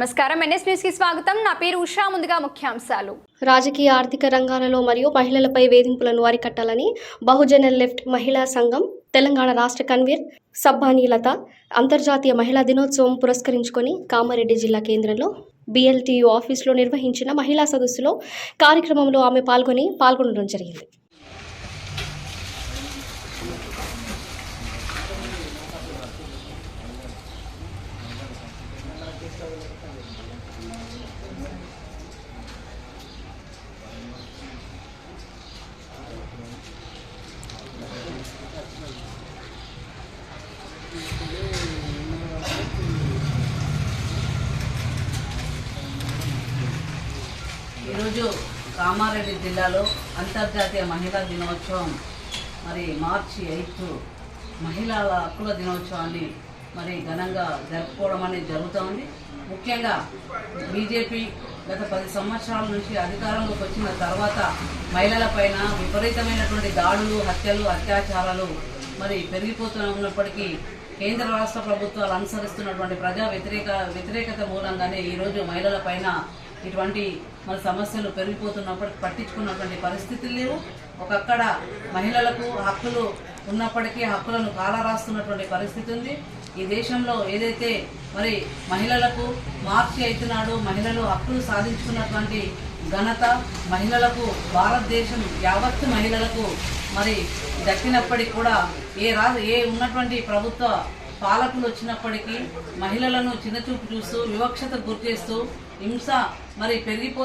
నమస్కారం. ఎన్ఎస్ న్యూస్కి స్వాగతం. నా పేరు ఉషా. ముందుగా ముఖ్యాంశాలు. రాజకీయ ఆర్థిక రంగాలలో మరియు మహిళలపై వేధింపులను అరికట్టాలని బహుజన లెఫ్ట్ మహిళా సంఘం తెలంగాణ రాష్ట్ర కన్వీర్ సబ్బానీ లత అంతర్జాతీయ మహిళా దినోత్సవం పురస్కరించుకొని కామారెడ్డి జిల్లా కేంద్రంలో బిఎల్టీయు ఆఫీసులో నిర్వహించిన మహిళా సదస్సులో కార్యక్రమంలో ఆమె పాల్గొని పాల్గొనడం జరిగింది. ఈరోజు కామారెడ్డి జిల్లాలో అంతర్జాతీయ మహిళా దినోత్సవం మరి మార్చి ఎయిత్ మహిళల హక్కుల దినోత్సవాన్ని మరి ఘనంగా జరుపుకోవడం అనేది జరుగుతోంది ముఖ్యంగా బీజేపీ గత పది సంవత్సరాల నుంచి అధికారంలోకి వచ్చిన తర్వాత మహిళలపైన విపరీతమైనటువంటి దాడులు హత్యలు అత్యాచారాలు మరి పెరిగిపోతున్నప్పటికీ కేంద్ర రాష్ట్ర ప్రభుత్వాలు అనుసరిస్తున్నటువంటి ప్రజా వ్యతిరేక వ్యతిరేకత మూలంగానే ఈరోజు మహిళలపైన ఇటువంటి మన సమస్యలు పెరిగిపోతున్నప్పటికీ పట్టించుకున్నటువంటి పరిస్థితులు లేవు. ఒకక్కడ మహిళలకు హక్కులు ఉన్నప్పటికీ హక్కులను కాలరాస్తున్నటువంటి పరిస్థితి ఉంది. ఈ దేశంలో ఏదైతే మరి మహిళలకు మార్చి అవుతున్నాడో మహిళలు హక్కులు సాధించుకున్నటువంటి ఘనత మహిళలకు భారతదేశం యావత్తు మహిళలకు మరి దక్కినప్పటికీ కూడా ఏ రా ఏ ఉన్నటువంటి ప్రభుత్వ పాలకులు వచ్చినప్పటికీ మహిళలను చిన్నచూపు చూస్తూ వివక్షత గురి చేస్తూ హింస మరి పెరిగిపో